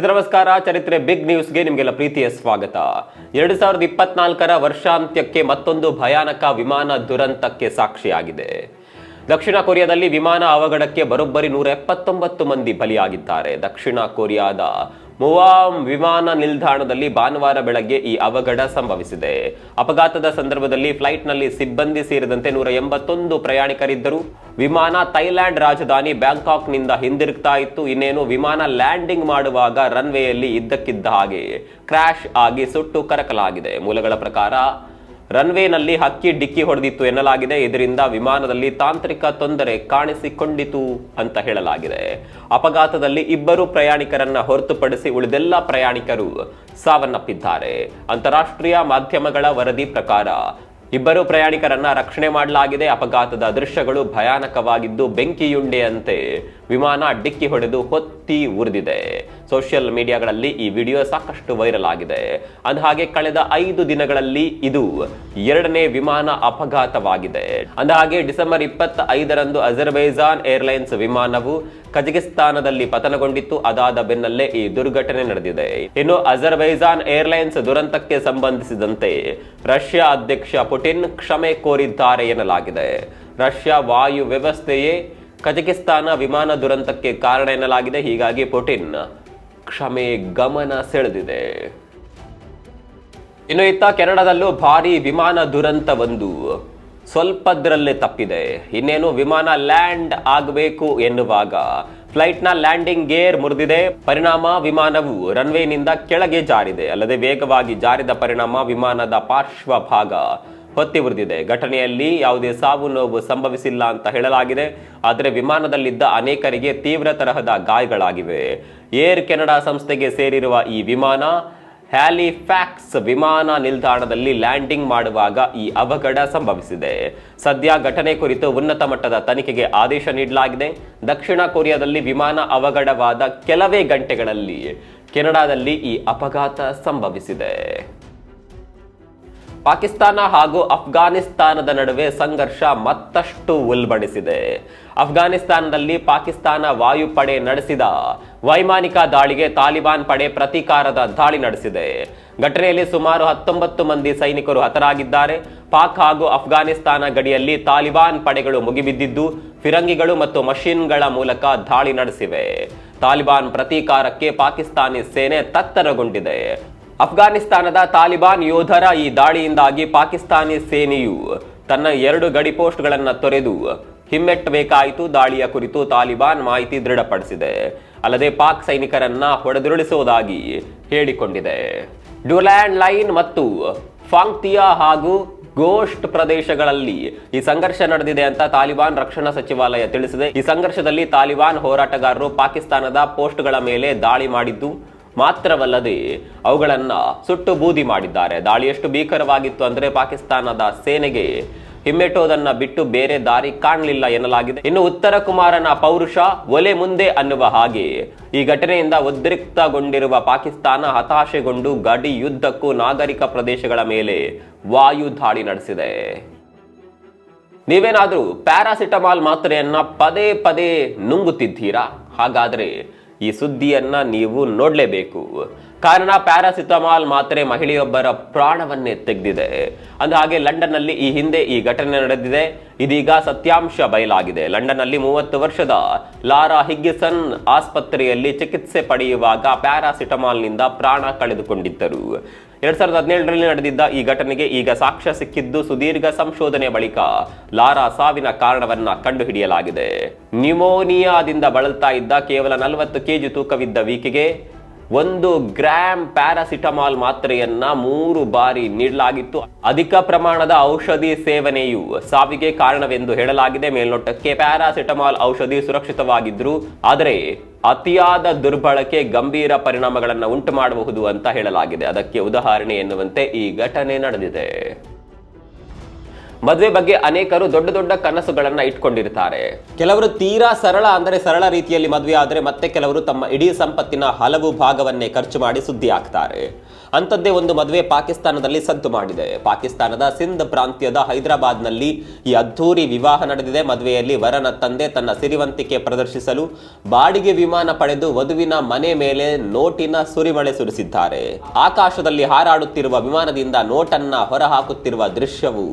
ನಮಸ್ಕಾರ. ಚರಿತ್ರೆ ಬಿಗ್ ನ್ಯೂಸ್ಗೆ ನಿಮಗೆಲ್ಲ ಪ್ರೀತಿಯ ಸ್ವಾಗತ. ಎರಡು ಸಾವಿರದ ಇಪ್ಪತ್ನಾಲ್ಕರ ವರ್ಷಾಂತ್ಯಕ್ಕೆ ಮತ್ತೊಂದು ಭಯಾನಕ ವಿಮಾನ ದುರಂತಕ್ಕೆ ಸಾಕ್ಷಿಯಾಗಿದೆ. ದಕ್ಷಿಣ ಕೊರಿಯಾದಲ್ಲಿ ವಿಮಾನ ಅವಘಡಕ್ಕೆ ಬರೋಬ್ಬರಿ ನೂರ ಎಪ್ಪತ್ತೊಂಬತ್ತು ಮಂದಿ ಬಲಿಯಾಗಿದ್ದಾರೆ. ದಕ್ಷಿಣ ಕೊರಿಯಾದ ಮುವಾಮ್ ವಿಮಾನ ನಿಲ್ದಾಣದಲ್ಲಿ ಭಾನುವಾರ ಬೆಳಗ್ಗೆ ಈ ಅವಘಡ ಸಂಭವಿಸಿದೆ. ಅಪಘಾತದ ಸಂದರ್ಭದಲ್ಲಿ ಫ್ಲೈಟ್ನಲ್ಲಿ ಸಿಬ್ಬಂದಿ ಸೇರಿದಂತೆ ನೂರ ಎಂಬತ್ತೊಂದು ಪ್ರಯಾಣಿಕರಿದ್ದರು. ವಿಮಾನ ಥೈಲ್ಯಾಂಡ್ ರಾಜಧಾನಿ ಬ್ಯಾಂಕಾಕ್ನಿಂದ ಹಿಂದಿರುಗ್ತಾ ಇತ್ತು. ಇನ್ನೇನು ವಿಮಾನ ಲ್ಯಾಂಡಿಂಗ್ ಮಾಡುವಾಗ ರನ್ವೇಯಲ್ಲಿ ಇದ್ದಕ್ಕಿದ್ದ ಹಾಗೆ ಕ್ರ್ಯಾಶ್ ಆಗಿ ಸುಟ್ಟು ಕರಕಲಾಗಿದೆ. ಮೂಲಗಳ ಪ್ರಕಾರ ರನ್ವೇನಲ್ಲಿ ಹಕ್ಕಿ ಡಿಕ್ಕಿ ಹೊಡೆದಿತ್ತು ಎನ್ನಲಾಗಿದೆ. ಇದರಿಂದ ವಿಮಾನದಲ್ಲಿ ತಾಂತ್ರಿಕ ತೊಂದರೆ ಕಾಣಿಸಿಕೊಂಡಿತು ಅಂತ ಹೇಳಲಾಗಿದೆ. ಅಪಘಾತದಲ್ಲಿ ಇಬ್ಬರು ಪ್ರಯಾಣಿಕರನ್ನ ಹೊರತುಪಡಿಸಿ ಉಳಿದೆಲ್ಲ ಪ್ರಯಾಣಿಕರು ಸಾವನ್ನಪ್ಪಿದ್ದಾರೆ. ಅಂತಾರಾಷ್ಟ್ರೀಯ ಮಾಧ್ಯಮಗಳ ವರದಿ ಪ್ರಕಾರ ಇಬ್ಬರು ಪ್ರಯಾಣಿಕರನ್ನ ರಕ್ಷಣೆ ಮಾಡಲಾಗಿದೆ. ಅಪಘಾತದ ದೃಶ್ಯಗಳು ಭಯಾನಕವಾಗಿದ್ದು ಬೆಂಕಿಯುಂಡೆಯಂತೆ ವಿಮಾನ ಡಿಕ್ಕಿ ಹೊಡೆದು ಹೊತ್ತಿ ಉರಿದಿದೆ. ಸೋಷಿಯಲ್ ಮೀಡಿಯಾಗಳಲ್ಲಿ ಈ ವಿಡಿಯೋ ಸಾಕಷ್ಟು ವೈರಲ್ ಆಗಿದೆ. ಅಂದಹಾಗೆ ಕಳೆದ ಐದು ದಿನಗಳಲ್ಲಿ ಇದು ಎರಡನೇ ವಿಮಾನ ಅಪಘಾತವಾಗಿದೆ. ಅಂದಹಾಗೆ ಡಿಸೆಂಬರ್ ಇಪ್ಪತ್ತ ಐದರಂದು ಅಜರ್ಬೈಜಾನ್ ಏರ್ಲೈನ್ಸ್ ವಿಮಾನವು ಕಜಕಿಸ್ತಾನದಲ್ಲಿ ಪತನಗೊಂಡಿತ್ತು. ಅದಾದ ಬೆನ್ನಲ್ಲೇ ಈ ದುರ್ಘಟನೆ ನಡೆದಿದೆ. ಇನ್ನು ಅಜರ್ಬೈಜಾನ್ ಏರ್ಲೈನ್ಸ್ ದುರಂತಕ್ಕೆ ಸಂಬಂಧಿಸಿದಂತೆ ರಷ್ಯಾ ಅಧ್ಯಕ್ಷ ಪುಟಿನ್ ಕ್ಷಮೆ ಕೋರಿದ್ದಾರೆ ಎನ್ನಲಾಗಿದೆ. ರಷ್ಯಾ ವಾಯು ವ್ಯವಸ್ಥೆಯೇ ಕಜಕಿಸ್ತಾನ ವಿಮಾನ ದುರಂತಕ್ಕೆ ಕಾರಣ ಎನ್ನಲಾಗಿದೆ. ಹೀಗಾಗಿ ಪುಟಿನ್ ಕ್ಷಮೆ ಗಮನ ಸೆಳೆದಿದೆ. ಇನ್ನು ಇತ್ತ ಕೆನಡಾದಲ್ಲೂ ಭಾರಿ ವಿಮಾನ ದುರಂತವೊಂದು ಸ್ವಲ್ಪದ್ರಲ್ಲೇ ತಪ್ಪಿದೆ. ಇನ್ನೇನು ವಿಮಾನ ಲ್ಯಾಂಡ್ ಆಗಬೇಕು ಎನ್ನುವಾಗ ಫ್ಲೈಟ್ನ ಲ್ಯಾಂಡಿಂಗ್ ಗೇರ್ ಮುರಿದಿದೆ. ಪರಿಣಾಮ ವಿಮಾನವು ರನ್ವೇನಿಂದ ಕೆಳಗೆ ಜಾರಿದೆ. ಅಲ್ಲದೆ ವೇಗವಾಗಿ ಜಾರಿದ ಪರಿಣಾಮ ವಿಮಾನದ ಪಾರ್ಶ್ವ ಭಾಗ ಹೊತ್ತಿ ಉರಿದಿದೆ ಘಟನೆಯಲ್ಲಿ ಯಾವುದೇ ಸಾವು ನೋವು ಸಂಭವಿಸಿಲ್ಲ ಅಂತ ಹೇಳಲಾಗಿದೆ. ಆದರೆ ವಿಮಾನದಲ್ಲಿದ್ದ ಅನೇಕರಿಗೆ ತೀವ್ರ ತರಹದ ಗಾಯಗಳಾಗಿವೆ. ಏರ್ ಕೆನಡಾ ಸಂಸ್ಥೆಗೆ ಸೇರಿರುವ ಈ ವಿಮಾನ, ಹ್ಯಾಲಿಫ್ಯಾಕ್ಸ್ ವಿಮಾನ ನಿಲ್ದಾಣದಲ್ಲಿ ಲ್ಯಾಂಡಿಂಗ್ ಮಾಡುವಾಗ ಈ ಅವಘಡ ಸಂಭವಿಸಿದೆ. ಸದ್ಯ ಘಟನೆ ಕುರಿತು ಉನ್ನತ ಮಟ್ಟದ ತನಿಖೆಗೆ ಆದೇಶ ನೀಡಲಾಗಿದೆ. ದಕ್ಷಿಣ ಕೊರಿಯಾದಲ್ಲಿ ವಿಮಾನ ಅವಘಡವಾದ ಕೆಲವೇ ಗಂಟೆಗಳಲ್ಲಿ ಕೆನಡಾದಲ್ಲಿ ಈ ಅಪಘಾತ ಸಂಭವಿಸಿದೆ. ಪಾಕಿಸ್ತಾನ ಹಾಗೂ ಅಫ್ಘಾನಿಸ್ತಾನದ ನಡುವೆ ಸಂಘರ್ಷ ಮತ್ತಷ್ಟು ಉಲ್ಬಣಿಸಿದೆ. ಅಫ್ಘಾನಿಸ್ತಾನದಲ್ಲಿ ಪಾಕಿಸ್ತಾನ ವಾಯುಪಡೆ ನಡೆಸಿದ ವೈಮಾನಿಕ ದಾಳಿಗೆ ತಾಲಿಬಾನ್ ಪಡೆ ಪ್ರತೀಕಾರದ ದಾಳಿ ನಡೆಸಿದೆ. ಘಟನೆಯಲ್ಲಿ ಸುಮಾರು ಹತ್ತೊಂಬತ್ತು ಮಂದಿ ಸೈನಿಕರು ಹತರಾಗಿದ್ದಾರೆ. ಪಾಕ್ ಹಾಗೂ ಅಫ್ಘಾನಿಸ್ತಾನ ಗಡಿಯಲ್ಲಿ ತಾಲಿಬಾನ್ ಪಡೆಗಳು ಮುಗಿಬಿದ್ದಿದ್ದು, ಫಿರಂಗಿಗಳು ಮತ್ತು ಮಷೀನ್ಗಳ ಮೂಲಕ ದಾಳಿ ನಡೆಸಿವೆ. ತಾಲಿಬಾನ್ ಪ್ರತೀಕಾರಕ್ಕೆ ಪಾಕಿಸ್ತಾನಿ ಸೇನೆ ತತ್ತರಗೊಂಡಿದೆ. ಅಫ್ಘಾನಿಸ್ತಾನದ ತಾಲಿಬಾನ್ ಯೋಧರ ಈ ದಾಳಿಯಿಂದಾಗಿ ಪಾಕಿಸ್ತಾನಿ ಸೇನೆಯು ತನ್ನ ಎರಡು ಗಡಿ ಪೋಸ್ಟ್ಗಳನ್ನು ತೊರೆದು ಹಿಮ್ಮೆಟ್ಟಬೇಕಾಯಿತು. ದಾಳಿಯ ಕುರಿತು ತಾಲಿಬಾನ್ ಮಾಹಿತಿ ದೃಢಪಡಿಸಿದೆ. ಅಲ್ಲದೆ ಪಾಕ್ ಸೈನಿಕರನ್ನ ಹೊಡೆದುರುಳಿಸುವುದಾಗಿ ಹೇಳಿಕೊಂಡಿದೆ. ಡ್ಯೂಲ್ಯಾಂಡ್ ಲೈನ್ ಮತ್ತು ಫಾಂಕ್ತಿಯಾ ಹಾಗೂ ಗೋಸ್ಟ್ ಪ್ರದೇಶಗಳಲ್ಲಿ ಈ ಸಂಘರ್ಷ ನಡೆದಿದೆ ಅಂತ ತಾಲಿಬಾನ್ ರಕ್ಷಣಾ ಸಚಿವಾಲಯ ತಿಳಿಸಿದೆ. ಈ ಸಂಘರ್ಷದಲ್ಲಿ ತಾಲಿಬಾನ್ ಹೋರಾಟಗಾರರು ಪಾಕಿಸ್ತಾನದ ಪೋಸ್ಟ್ಗಳ ಮೇಲೆ ದಾಳಿ ಮಾಡಿದ್ದು ಮಾತ್ರವಲ್ಲದೆ ಅವುಗಳನ್ನ ಸುಟ್ಟು ಬೂದಿ ಮಾಡಿದ್ದಾರೆ. ದಾಳಿ ಎಷ್ಟು ಭೀಕರವಾಗಿತ್ತು ಅಂದ್ರೆ ಪಾಕಿಸ್ತಾನದ ಸೇನೆಗೆ ಹಿಮ್ಮೆಟ್ಟೋದನ್ನ ಬಿಟ್ಟು ಬೇರೆ ದಾರಿ ಕಾಣಲಿಲ್ಲ ಎನ್ನಲಾಗಿದೆ. ಇನ್ನು ಉತ್ತರ ಕುಮಾರನ ಪೌರುಷ ಒಲೆ ಮುಂದೆ ಅನ್ನುವ ಹಾಗೆ ಈ ಘಟನೆಯಿಂದ ಉದ್ರಿಕ್ತಗೊಂಡಿರುವ ಪಾಕಿಸ್ತಾನ ಹತಾಶೆಗೊಂಡು ಗಡಿ ಯುದ್ಧಕ್ಕೂ ನಾಗರಿಕ ಪ್ರದೇಶಗಳ ಮೇಲೆ ವಾಯು ದಾಳಿ ನಡೆಸಿದೆ. ನೀವೇನಾದ್ರೂ ಪ್ಯಾರಾಸಿಟಮಾಲ್ ಮಾತ್ರೆಯನ್ನ ಪದೇ ಪದೇ ನುಂಗುತ್ತಿದ್ದೀರಾ? ಹಾಗಾದ್ರೆ ಈ ಸುದ್ದಿಯನ್ನ ನೀವು ನೋಡಲೇಬೇಕು. ಕಾರಣ ಪ್ಯಾರಾಸಿಟಮಾಲ್ ಮಾತ್ರೆ ಮಹಿಳೆಯೊಬ್ಬರ ಪ್ರಾಣವನ್ನೇ ತೆಗೆದಿದೆ. ಅಂದ ಹಾಗೆ ಲಂಡನ್ನಲ್ಲಿ ಈ ಹಿಂದೆ ಈ ಘಟನೆ ನಡೆದಿದೆ. ಇದೀಗ ಸತ್ಯಾಂಶ ಬಯಲಾಗಿದೆ. ಲಂಡನ್ನಲ್ಲಿ ಮೂವತ್ತು ವರ್ಷದ ಲಾರಾ ಹಿಗ್ಗಿಸನ್ ಆಸ್ಪತ್ರೆಯಲ್ಲಿ ಚಿಕಿತ್ಸೆ ಪಡೆಯುವಾಗ ಪ್ಯಾರಾಸಿಟಮಾಲ್ನಿಂದ ಪ್ರಾಣ ಕಳೆದುಕೊಂಡಿದ್ದರು. ಎರಡ್ ಸಾವಿರದ ಹದಿನೇಳರಲ್ಲಿ ನಡೆದಿದ್ದ ಈ ಘಟನೆಗೆ ಈಗ ಸಾಕ್ಷ್ಯ ಸಿಕ್ಕಿದ್ದು ಸುದೀರ್ಘ ಸಂಶೋಧನೆ ಬಳಿಕ. ಲಾರಾ ಸಾವಿನ ಕಾರಣವನ್ನ ಕಂಡುಹಿಡಿಯಲಾಗಿದೆ. ನ್ಯೂಮೋನಿಯಾದಿಂದ ಬಳಲ್ತಾ ಇದ್ದ ಕೇವಲ ನಲವತ್ತು ಕೆಜಿ ತೂಕವಿದ್ದ ವೀಕೆಗೆ ಒಂದು ಗ್ರಾಮ್ ಪ್ಯಾರಾಸಿಟಮಾಲ್ ಮಾತ್ರೆಯನ್ನ ಮೂರು ಬಾರಿ ನೀಡಲಾಗಿತ್ತು. ಅಧಿಕ ಪ್ರಮಾಣದ ಔಷಧಿ ಸೇವನೆಯು ಸಾವಿಗೆ ಕಾರಣವೆಂದು ಹೇಳಲಾಗಿದೆ. ಮೇಲ್ನೋಟಕ್ಕೆ ಪ್ಯಾರಾಸಿಟಮಾಲ್ ಔಷಧಿ ಸುರಕ್ಷಿತವಾಗಿದ್ರು ಆದರೆ ಅತಿಯಾದ ದುರ್ಬಳಕೆ, ಗಂಭೀರ ಪರಿಣಾಮಗಳನ್ನು ಉಂಟು ಮಾಡಬಹುದು ಅಂತ ಹೇಳಲಾಗಿದೆ. ಅದಕ್ಕೆ ಉದಾಹರಣೆ ಎನ್ನುವಂತೆ ಈ ಘಟನೆ ನಡೆದಿದೆ. ಮದುವೆ ಬಗ್ಗೆ ಅನೇಕರು ದೊಡ್ಡ ದೊಡ್ಡ ಕನಸುಗಳನ್ನ ಇಟ್ಕೊಂಡಿರ್ತಾರೆ. ಕೆಲವರು ತೀರಾ ಸರಳ ಅಂದರೆ ಸರಳ ರೀತಿಯಲ್ಲಿ ಮದುವೆ ಆದರೆ ಮತ್ತೆ ಕೆಲವರು ತಮ್ಮ ಇಡೀ ಸಂಪತ್ತಿನ ಹಲವು ಭಾಗವನ್ನೇ ಖರ್ಚು ಮಾಡಿ ಸುದ್ದಿ ಆಗ್ತಾರೆ ಅಂಥದ್ದೇ ಒಂದು ಮದುವೆ ಪಾಕಿಸ್ತಾನದಲ್ಲಿ ಸದ್ದು ಮಾಡಿದೆ. ಪಾಕಿಸ್ತಾನದ ಸಿಂಧ್ ಪ್ರಾಂತ್ಯದ ಹೈದರಾಬಾದ್ನಲ್ಲಿ ಈ ಅದ್ಧೂರಿ ವಿವಾಹ ನಡೆದಿದೆ. ಮದುವೆಯಲ್ಲಿ ವರನ ತಂದೆ ತನ್ನ ಸಿರಿವಂತಿಕೆ ಪ್ರದರ್ಶಿಸಲು ಬಾಡಿಗೆ ವಿಮಾನ ಪಡೆದು ವಧುವಿನ ಮನೆ ಮೇಲೆ ನೋಟಿನ ಸುರಿಮಳೆ ಸುರಿಸಿದ್ದಾರೆ. ಆಕಾಶದಲ್ಲಿ ಹಾರಾಡುತ್ತಿರುವ ವಿಮಾನದಿಂದ ನೋಟನ್ನ ಹೊರಹಾಕುತ್ತಿರುವ ದೃಶ್ಯವು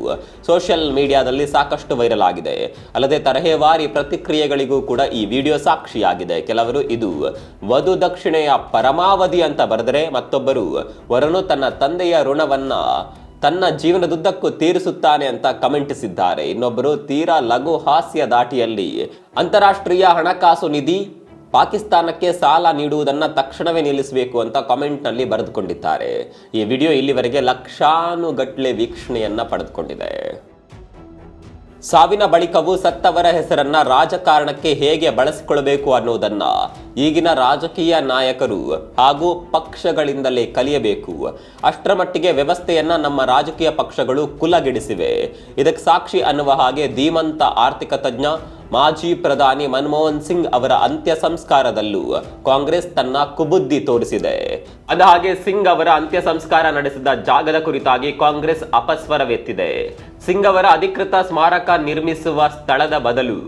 ಸೋಷಿಯಲ್ ಮೀಡಿಯಾದಲ್ಲಿ ಸಾಕಷ್ಟು ವೈರಲ್ ಆಗಿದೆ. ಅಲ್ಲದೆ ತರಹೇವಾರಿ ಪ್ರತಿಕ್ರಿಯೆಗಳಿಗೂ ಕೂಡ ಈ ವಿಡಿಯೋ ಸಾಕ್ಷಿಯಾಗಿದೆ. ಕೆಲವರು ಇದು ವಧು ದಕ್ಷಿಣೆಯ ಪರಮಾವಧಿ ಅಂತ ಬರೆದರೆ ಮತ್ತೊಬ್ಬರು ವರನು ತನ್ನ ತಂದೆಯ ಋಣವನ್ನ ತನ್ನ ಜೀವನದುದ್ದಕ್ಕೂ ತೀರಿಸುತ್ತಾನೆ ಅಂತ ಕಮೆಂಟಿಸಿದ್ದಾರೆ. ಇನ್ನೊಬ್ಬರು ತೀರಾ ಲಘು ಹಾಸ್ಯ ದಾಟಿಯಲ್ಲಿ ಅಂತಾರಾಷ್ಟ್ರೀಯ ಹಣಕಾಸು ನಿಧಿ ಪಾಕಿಸ್ತಾನಕ್ಕೆ ಸಾಲ ನೀಡುವುದನ್ನು ತಕ್ಷಣವೇ ನಿಲ್ಲಿಸಬೇಕು ಅಂತ ಕಾಮೆಂಟ್ನಲ್ಲಿ ಬರೆದುಕೊಂಡಿದ್ದಾರೆ. ಈ ವಿಡಿಯೋ ಇಲ್ಲಿವರೆಗೆ ಲಕ್ಷಾನುಗಟ್ಲೆ ವೀಕ್ಷಣೆಯನ್ನು ಪಡೆದುಕೊಂಡಿದೆ. ಸಾವಿನ ಬಳಿಕವೂ ಸತ್ತವರ ಹೆಸರನ್ನ ರಾಜಕಾರಣಕ್ಕೆ ಹೇಗೆ ಬಳಸಿಕೊಳ್ಳಬೇಕು ಅನ್ನೋದನ್ನ ಈಗಿನ ರಾಜಕೀಯ ನಾಯಕರು ಹಾಗೂ ಪಕ್ಷಗಳಿಂದಲೇ ಕಲಿಯಬೇಕು. ಅಷ್ಟರ ಮಟ್ಟಿಗೆ ವ್ಯವಸ್ಥೆಯನ್ನ ನಮ್ಮ ರಾಜಕೀಯ ಪಕ್ಷಗಳು ಕುಲಗಿಡಿಸಿವೆ. ಇದಕ್ಕೆ ಸಾಕ್ಷಿ ಅನ್ನುವ ಹಾಗೆ ಧೀಮಂತ ಆರ್ಥಿಕ ತಜ್ಞ ಮಾಜಿ ಪ್ರಧಾನಿ ಮನಮೋಹನ್ ಸಿಂಗ್ ಅವರ ಅಂತ್ಯ ಸಂಸ್ಕಾರದಲ್ಲೂ ಕಾಂಗ್ರೆಸ್ ತನ್ನ ಕುಬುದ್ದಿ ತೋರಿಸಿದೆ. ಅದಾಗೆ ಸಿಂಗ್ ಅವರ ಅಂತ್ಯ ಸಂಸ್ಕಾರ ನಡೆಸಿದ ಜಾಗದ ಕುರಿತಾಗಿ ಕಾಂಗ್ರೆಸ್ ಅಪಸ್ವರವೆತ್ತಿದೆ. ಸಿಂಗ್ ಅವರ ಅಧಿಕೃತ ಸ್ಮಾರಕ ನಿರ್ಮಿಸುವ ಸ್ಥಳದ ಬದಲು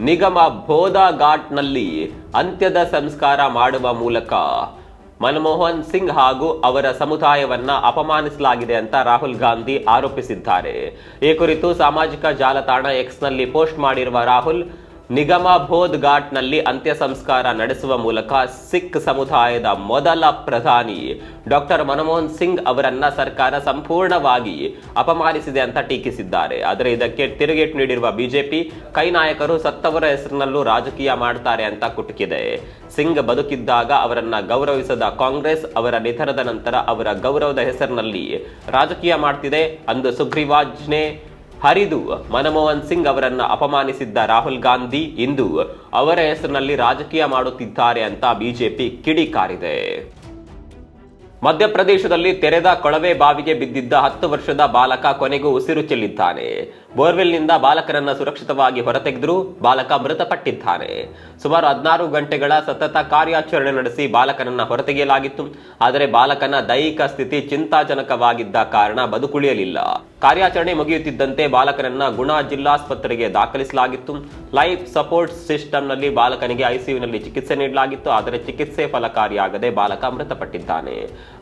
ನಿಗಮ ಬೋಧಾ ಘಾಟ್ನಲ್ಲಿ ಅಂತ್ಯದ ಸಂಸ್ಕಾರ ಮಾಡುವ ಮೂಲಕ ಮನಮೋಹನ್ ಸಿಂಗ್ ಹಾಗೂ ಅವರ ಸಮುದಾಯವನ್ನ ಅಪಮಾನಿಸಲಾಗಿದೆ ಅಂತ ರಾಹುಲ್ ಗಾಂಧಿ ಆರೋಪಿಸಿದ್ದಾರೆ. ಈ ಕುರಿತು ಸಾಮಾಜಿಕ ಜಾಲತಾಣ ಎಕ್ಸ್ನಲ್ಲಿ ಪೋಸ್ಟ್ ಮಾಡಿರುವ ರಾಹುಲ್ ನಿಗಮ ಬೋಧ್ ಘಾಟ್ನಲ್ಲಿ ಅಂತ್ಯ ಸಂಸ್ಕಾರ ನಡೆಸುವ ಮೂಲಕ ಸಿಖ್ ಸಮುದಾಯದ ಮೊದಲ ಪ್ರಧಾನಿ ಡಾಕ್ಟರ್ ಮನಮೋಹನ್ ಸಿಂಗ್ ಅವರನ್ನ ಸರ್ಕಾರ ಸಂಪೂರ್ಣವಾಗಿ ಅಪಮಾನಿಸಿದೆ ಅಂತ ಟೀಕಿಸಿದ್ದಾರೆ. ಆದರೆ ಇದಕ್ಕೆ ತಿರುಗೇಟು ನೀಡಿರುವ ಬಿಜೆಪಿ, ಕೈ ನಾಯಕರು ಸತ್ತವರ ಹೆಸರಿನಲ್ಲೂ ರಾಜಕೀಯ ಮಾಡ್ತಾರೆ ಅಂತ ಕುಟುಕಿದೆ. ಸಿಂಗ್ ಬದುಕಿದ್ದಾಗ ಅವರನ್ನ ಗೌರವಿಸದ ಕಾಂಗ್ರೆಸ್ ಅವರ ನಿಧನದ ನಂತರ ಅವರ ಗೌರವದ ಹೆಸರಿನಲ್ಲಿ ರಾಜಕೀಯ ಮಾಡ್ತಿದೆ ಅಂದು ಸುಗ್ರೀವಾಜ್ಞೆ ಹರಿದು ಮನಮೋಹನ್ ಸಿಂಗ್ ಅವರನ್ನು ಅಪಮಾನಿಸಿದ್ದ ರಾಹುಲ್ ಗಾಂಧಿ ಇಂದು ಅವರ ಹೆಸರಿನಲ್ಲಿ ರಾಜಕೀಯ ಮಾಡುತ್ತಿದ್ದಾರೆ ಅಂತ ಬಿಜೆಪಿ ಕಿಡಿಕಾರಿದೆ ಮಧ್ಯಪ್ರದೇಶದಲ್ಲಿ ತೆರೆದ ಕೊಳವೆ ಬಾವಿಗೆ ಬಿದ್ದಿದ್ದ ಹತ್ತು ವರ್ಷದ ಬಾಲಕ ಕೊನೆಗೂ ಉಸಿರು ಚೆಲ್ಲಿದ್ದಾನೆ. ಬೋರ್ವೆಲ್ನಿಂದ ಬಾಲಕರನ್ನ ಸುರಕ್ಷಿತವಾಗಿ ಹೊರತೆಗೆದ್ರು, ಬಾಲಕ ಮೃತಪಟ್ಟಿದ್ದಾನೆ. ಸುಮಾರು ಹದಿನಾರು ಗಂಟೆಗಳ ಸತತ ಕಾರ್ಯಾಚರಣೆ ನಡೆಸಿ ಬಾಲಕನನ್ನ ಹೊರತೆಗೆಯಲಾಗಿತ್ತು, ಆದರೆ ಬಾಲಕನ ದೈಹಿಕ ಸ್ಥಿತಿ ಚಿಂತಾಜನಕವಾಗಿದ್ದ ಕಾರಣ ಬದುಕುಳಿಯಲಿಲ್ಲ. ಕಾರ್ಯಾಚರಣೆ ಮುಗಿಯುತ್ತಿದ್ದಂತೆ ಬಾಲಕನನ್ನ ಗುಣಾ ಜಿಲ್ಲಾಸ್ಪತ್ರೆಗೆ ದಾಖಲಿಸಲಾಗಿತ್ತು. ಲೈಫ್ ಸಪೋರ್ಟ್ ಸಿಸ್ಟಂನಲ್ಲಿ ಬಾಲಕನಿಗೆ ಐಸಿಯುನಲ್ಲಿ ಚಿಕಿತ್ಸೆ ನೀಡಲಾಗಿತ್ತು. ಆದರೆ ಚಿಕಿತ್ಸೆ ಫಲಕಾರಿಯಾಗದೆ ಬಾಲಕ ಮೃತಪಟ್ಟಿದ್ದಾನೆ.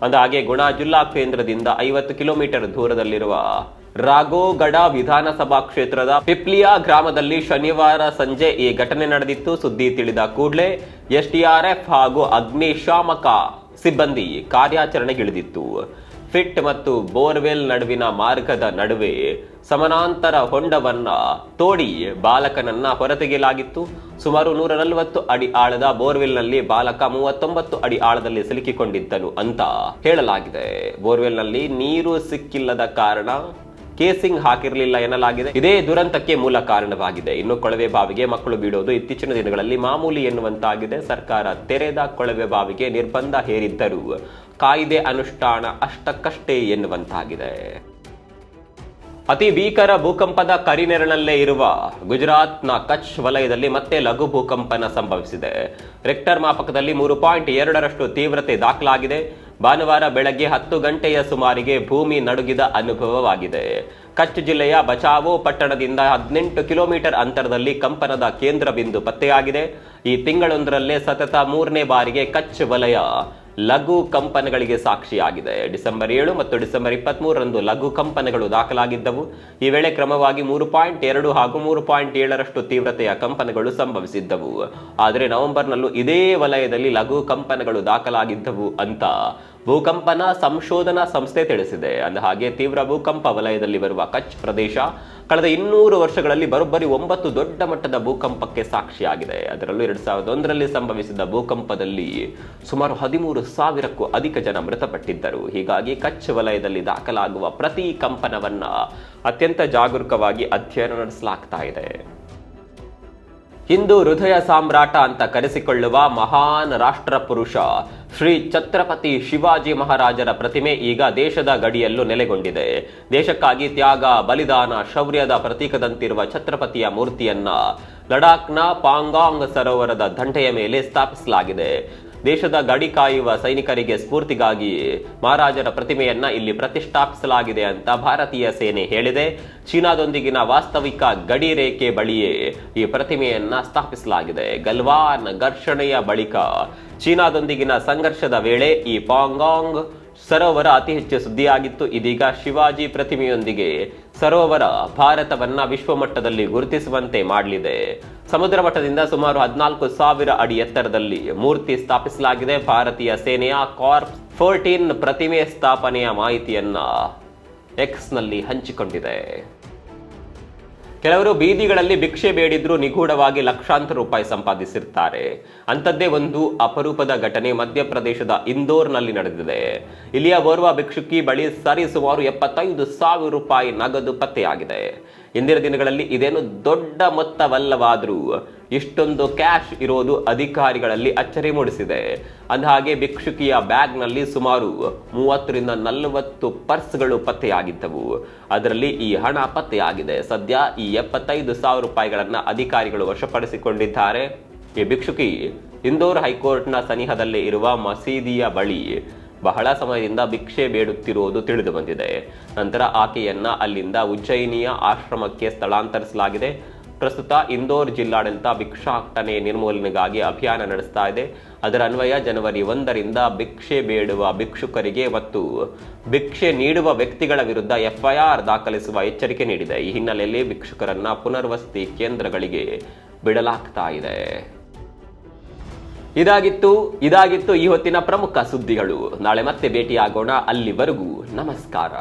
ಅಂದಹಾಗೆ ಗುಣಾ ಜಿಲ್ಲಾ ಕೇಂದ್ರದಿಂದ ಐವತ್ತು ಕಿಲೋಮೀಟರ್ ದೂರದಲ್ಲಿರುವ ರಾಘೋಗಡ ವಿಧಾನಸಭಾ ಕ್ಷೇತ್ರದ ಪಿಪ್ಲಿಯಾ ಗ್ರಾಮದಲ್ಲಿ ಶನಿವಾರ ಸಂಜೆ ಈ ಘಟನೆ ನಡೆದಿತ್ತು. ಸುದ್ದಿ ತಿಳಿದ ಕೂಡಲೇ ಎಸ್ಡಿಆರ್ಎಫ್ ಹಾಗೂ ಅಗ್ನಿಶಾಮಕ ಸಿಬ್ಬಂದಿ ಕಾರ್ಯಾಚರಣೆಗಿಳಿದಿತ್ತು. ಫಿಟ್ ಮತ್ತು ಬೋರ್ವೆಲ್ ನಡುವಿನ ಮಾರ್ಗದ ನಡುವೆ ಸಮಾನಾಂತರ ಹೊಂಡವನ್ನ ತೋಡಿ ಬಾಲಕನನ್ನ ಹೊರತೆಗೆಯಲಾಗಿತ್ತು. ಸುಮಾರು ನೂರ ನಲವತ್ತು ಅಡಿ ಆಳದ ಬೋರ್ವೆಲ್ನಲ್ಲಿ ಬಾಲಕ ಮೂವತ್ತೊಂಬತ್ತು ಅಡಿ ಆಳದಲ್ಲಿ ಸಿಲುಕಿಕೊಂಡಿದ್ದನು ಅಂತ ಹೇಳಲಾಗಿದೆ. ಬೋರ್ವೆಲ್ನಲ್ಲಿ ನೀರು ಸಿಕ್ಕಿಲ್ಲದ ಕಾರಣ ಕೇಸಿಂಗ್ ಹಾಕಿರಲಿಲ್ಲ ಎನ್ನಲಾಗಿದೆ. ಇದೇ ದುರಂತಕ್ಕೆ ಮೂಲ ಕಾರಣವಾಗಿದೆ. ಇನ್ನು ಕೊಳವೆ ಬಾವಿಗೆ ಮಕ್ಕಳು ಬೀಳೋದು ಇತ್ತೀಚಿನ ದಿನಗಳಲ್ಲಿ ಮಾಮೂಲಿ ಎನ್ನುವಂತಾಗಿದೆ. ಸರ್ಕಾರ ತೆರೆದ ಕೊಳವೆ ಬಾವಿಗೆ ನಿರ್ಬಂಧ ಹೇರಿದ್ದರೂ ಕಾಯ್ದೆ ಅನುಷ್ಠಾನ ಅಷ್ಟಕ್ಕಷ್ಟೇ ಎನ್ನುವಂತಾಗಿದೆ. ಅತಿ ಭೀಕರ ಭೂಕಂಪದ ಕರಿನೆರಳಲ್ಲೇ ಇರುವ ಗುಜರಾತ್ನ ಕಚ್ ವಲಯದಲ್ಲಿ ಮತ್ತೆ ಲಘು ಭೂಕಂಪನ ಸಂಭವಿಸಿದೆ. ರೆಕ್ಟರ್ ಮಾಪಕದಲ್ಲಿ ಮೂರು ಪಾಯಿಂಟ್ ಎರಡರಷ್ಟು ತೀವ್ರತೆ ದಾಖಲಾಗಿದೆ. ಭಾನುವಾರ ಬೆಳಗ್ಗೆ ಹತ್ತು ಗಂಟೆಯ ಸುಮಾರಿಗೆ ಭೂಮಿ ನಡುಗಿದ ಅನುಭವವಾಗಿದೆ. ಕಚ್ ಜಿಲ್ಲೆಯ ಬಚಾವೋ ಪಟ್ಟಣದಿಂದ ಹದಿನೆಂಟು ಕಿಲೋಮೀಟರ್ ಅಂತರದಲ್ಲಿ ಕಂಪನದ ಕೇಂದ್ರ ಬಿಂದು ಪತ್ತೆಯಾಗಿದೆ. ಈ ತಿಂಗಳೊಂದರಲ್ಲೇ ಸತತ ಮೂರನೇ ಬಾರಿಗೆ ಕಚ್ ವಲಯ ಲಘು ಕಂಪನಗಳಿಗೆ ಸಾಕ್ಷಿಯಾಗಿದೆ. ಡಿಸೆಂಬರ್ ಏಳು ಮತ್ತು ಡಿಸೆಂಬರ್ ಇಪ್ಪತ್ಮೂರರಂದು ಲಘು ಕಂಪನಗಳು ದಾಖಲಾಗಿದ್ದವು. ಈ ವೇಳೆ ಕ್ರಮವಾಗಿ ಮೂರು ಪಾಯಿಂಟ್ ಎರಡು ಹಾಗೂ ಮೂರು ಪಾಯಿಂಟ್ ಏಳರಷ್ಟು ತೀವ್ರತೆಯ ಕಂಪನಗಳು ಸಂಭವಿಸಿದ್ದವು. ಆದರೆ ನವೆಂಬರ್ನಲ್ಲೂ ಇದೇ ವಲಯದಲ್ಲಿ ಲಘು ಕಂಪನಗಳು ದಾಖಲಾಗಿದ್ದವು ಅಂತ ಭೂಕಂಪನ ಸಂಶೋಧನಾ ಸಂಸ್ಥೆ ತಿಳಿಸಿದೆ. ಅಂದ ಹಾಗೆ ತೀವ್ರ ಭೂಕಂಪ ವಲಯದಲ್ಲಿ ಬರುವ ಕಚ್ ಪ್ರದೇಶ ಕಳೆದ ಇನ್ನೂರು ವರ್ಷಗಳಲ್ಲಿ ಬರೋಬ್ಬರಿ ಒಂಬತ್ತು ದೊಡ್ಡ ಮಟ್ಟದ ಭೂಕಂಪಕ್ಕೆ ಸಾಕ್ಷಿಯಾಗಿದೆ. ಅದರಲ್ಲೂ ಎರಡ್ ಸಾವಿರದ ಒಂದರಲ್ಲಿ ಸಂಭವಿಸಿದ ಭೂಕಂಪದಲ್ಲಿ ಸುಮಾರು ಹದಿಮೂರು ಸಾವಿರಕ್ಕೂ ಅಧಿಕ ಜನ ಮೃತಪಟ್ಟಿದ್ದರು. ಹೀಗಾಗಿ ಕಚ್ ವಲಯದಲ್ಲಿ ದಾಖಲಾಗುವ ಪ್ರತಿ ಕಂಪನವನ್ನ ಅತ್ಯಂತ ಜಾಗರೂಕವಾಗಿ ಅಧ್ಯಯನ ನಡೆಸಲಾಗ್ತಾ ಇದೆ. ಹಿಂದೂ ಹೃದಯ ಸಾಮ್ರಾಟ ಅಂತ ಕರೆಸಿಕೊಳ್ಳುವ ಮಹಾನ್ ರಾಷ್ಟ್ರ ಪುರುಷ ಶ್ರೀ ಛತ್ರಪತಿ ಶಿವಾಜಿ ಮಹಾರಾಜರ ಪ್ರತಿಮೆ ಈಗ ದೇಶದ ಗಡಿಯಲ್ಲೂ ನೆಲೆಗೊಂಡಿದೆ. ದೇಶಕ್ಕಾಗಿ ತ್ಯಾಗ, ಬಲಿದಾನ, ಶೌರ್ಯದ ಪ್ರತೀಕದಂತಿರುವ ಛತ್ರಪತಿಯ ಮೂರ್ತಿಯನ್ನ ಲಡಾಖ್ನ ಪಾಂಗಾಂಗ್ ಸರೋವರದ ದಂಡೆಯ ಮೇಲೆ ಸ್ಥಾಪಿಸಲಾಗಿದೆ. ದೇಶದ ಗಡಿ ಕಾಯುವ ಸೈನಿಕರಿಗೆ ಸ್ಫೂರ್ತಿಗಾಗಿ ಮಹಾರಾಜರ ಪ್ರತಿಮೆಯನ್ನ ಇಲ್ಲಿ ಪ್ರತಿಷ್ಠಾಪಿಸಲಾಗಿದೆ ಅಂತ ಭಾರತೀಯ ಸೇನೆ ಹೇಳಿದೆ. ಚೀನಾದೊಂದಿಗಿನ ವಾಸ್ತವಿಕ ಗಡಿ ರೇಖೆ ಬಳಿಯೇ ಈ ಪ್ರತಿಮೆಯನ್ನ ಸ್ಥಾಪಿಸಲಾಗಿದೆ. ಗಲ್ವಾನ್ ಘರ್ಷಣೆಯ ಬಳಿಕ ಚೀನಾದೊಂದಿಗಿನ ಸಂಘರ್ಷದ ವೇಳೆ ಈ ಪಾಂಗಾಂಗ್ ಸರೋವರ ಅತಿ ಹೆಚ್ಚು ಸುದ್ದಿಯಾಗಿತ್ತು. ಇದೀಗ ಶಿವಾಜಿ ಪ್ರತಿಮೆಯೊಂದಿಗೆ ಸರೋವರ ಭಾರತವನ್ನ ವಿಶ್ವಮಟ್ಟದಲ್ಲಿ ಗುರುತಿಸುವಂತೆ ಮಾಡಲಿದೆ. ಸಮುದ್ರ ಮಟ್ಟದಿಂದ ಸುಮಾರು ಹದಿನಾಲ್ಕು ಸಾವಿರ ಅಡಿ ಎತ್ತರದಲ್ಲಿ ಮೂರ್ತಿ ಸ್ಥಾಪಿಸಲಾಗಿದೆ. ಭಾರತೀಯ ಸೇನೆಯ ಕಾರ್ಪ್ ಫೋರ್ಟೀನ್ ಪ್ರತಿಮೆ ಸ್ಥಾಪನೆಯ ಮಾಹಿತಿಯನ್ನ ಎಕ್ಸ್ನಲ್ಲಿ ಹಂಚಿಕೊಂಡಿದೆ. ಕೆಲವರು ಬೀದಿಗಳಲ್ಲಿ ಭಿಕ್ಷೆ ಬೇಡಿದ್ರು ನಿಗೂಢವಾಗಿ ಲಕ್ಷಾಂತರ ರೂಪಾಯಿ ಸಂಪಾದಿಸಿರ್ತಾರೆ. ಅಂಥದ್ದೇ ಒಂದು ಅಪರೂಪದ ಘಟನೆ ಮಧ್ಯಪ್ರದೇಶದ ಇಂದೋರ್ನಲ್ಲಿ ನಡೆದಿದೆ. ಇಲ್ಲಿಯ ಓರ್ವ ಭಿಕ್ಷುಕಿ ಬಳಿ ಸರಿ ಸುಮಾರು ಎಪ್ಪತ್ತೈದು ಸಾವಿರ ರೂಪಾಯಿ ನಗದು ಪತ್ತೆಯಾಗಿದೆ. ಇಂದಿನ ದಿನಗಳಲ್ಲಿ ಇದೇನು ದೊಡ್ಡ ಮೊತ್ತವಲ್ಲವಾದರೂ ಇಷ್ಟೊಂದು ಕ್ಯಾಶ್ ಇರೋದು ಅಧಿಕಾರಿಗಳಲ್ಲಿ ಅಚ್ಚರಿ ಮೂಡಿಸಿದೆ. ಅಂದಹಾಗೆ ಭಿಕ್ಷುಕಿಯ ಬ್ಯಾಗ್ನಲ್ಲಿ ಸುಮಾರು ಮೂವತ್ತರಿಂದ ನಲವತ್ತು ಪರ್ಸ್ಗಳು ಪತ್ತೆಯಾಗಿದ್ದವು. ಅದರಲ್ಲಿ ಈ ಹಣ ಪತ್ತೆಯಾಗಿದೆ. ಸದ್ಯ ಈ ಎಪ್ಪತ್ತೈದು ಸಾವಿರ ರೂಪಾಯಿಗಳನ್ನು ಅಧಿಕಾರಿಗಳು ವಶಪಡಿಸಿಕೊಂಡಿದ್ದಾರೆ. ಈ ಭಿಕ್ಷುಕಿ ಇಂದೋರ್ ಹೈಕೋರ್ಟ್ನ ಸನಿಹದಲ್ಲೇ ಇರುವ ಮಸೀದಿಯ ಬಳಿ ಬಹಳ ಸಮಯದಿಂದ ಭಿಕ್ಷೆ ಬೇಡುತ್ತಿರುವುದು ತಿಳಿದು ಬಂದಿದೆ. ನಂತರ ಆಕೆಯನ್ನ ಅಲ್ಲಿಂದ ಉಜ್ಜಯಿನಿಯ ಆಶ್ರಮಕ್ಕೆ ಸ್ಥಳಾಂತರಿಸಲಾಗಿದೆ. ಪ್ರಸ್ತುತ ಇಂದೋರ್ ಜಿಲ್ಲಾಡಳಿತ ಭಿಕ್ಷಾಟನೆ ನಿರ್ಮೂಲನೆಗಾಗಿ ಅಭಿಯಾನ ನಡೆಸ್ತಾ ಇದೆ. ಅದರ ಅನ್ವಯ ಜನವರಿ ಒಂದರಿಂದ ಭಿಕ್ಷೆ ಬೇಡುವ ಭಿಕ್ಷುಕರಿಗೆ ಮತ್ತು ಭಿಕ್ಷೆ ನೀಡುವ ವ್ಯಕ್ತಿಗಳ ವಿರುದ್ಧ ಎಫ್ಐಆರ್ ದಾಖಲಿಸುವ ಎಚ್ಚರಿಕೆ ನೀಡಿದೆ. ಈ ಹಿನ್ನೆಲೆಯಲ್ಲಿ ಭಿಕ್ಷುಕರನ್ನ ಪುನರ್ವಸತಿ ಕೇಂದ್ರಗಳಿಗೆ ಬಿಡಲಾಗ್ತಾ ಇದೆ. ಇದಾಗಿತ್ತು ಇದಾಗಿತ್ತು ಈ ಹೊತ್ತಿನ ಪ್ರಮುಖ ಸುದ್ದಿಗಳು. ನಾಳೆ ಮತ್ತೆ ಭೇಟಿಯಾಗೋಣ ಅಲ್ಲಿವರೆಗೂ. ನಮಸ್ಕಾರ.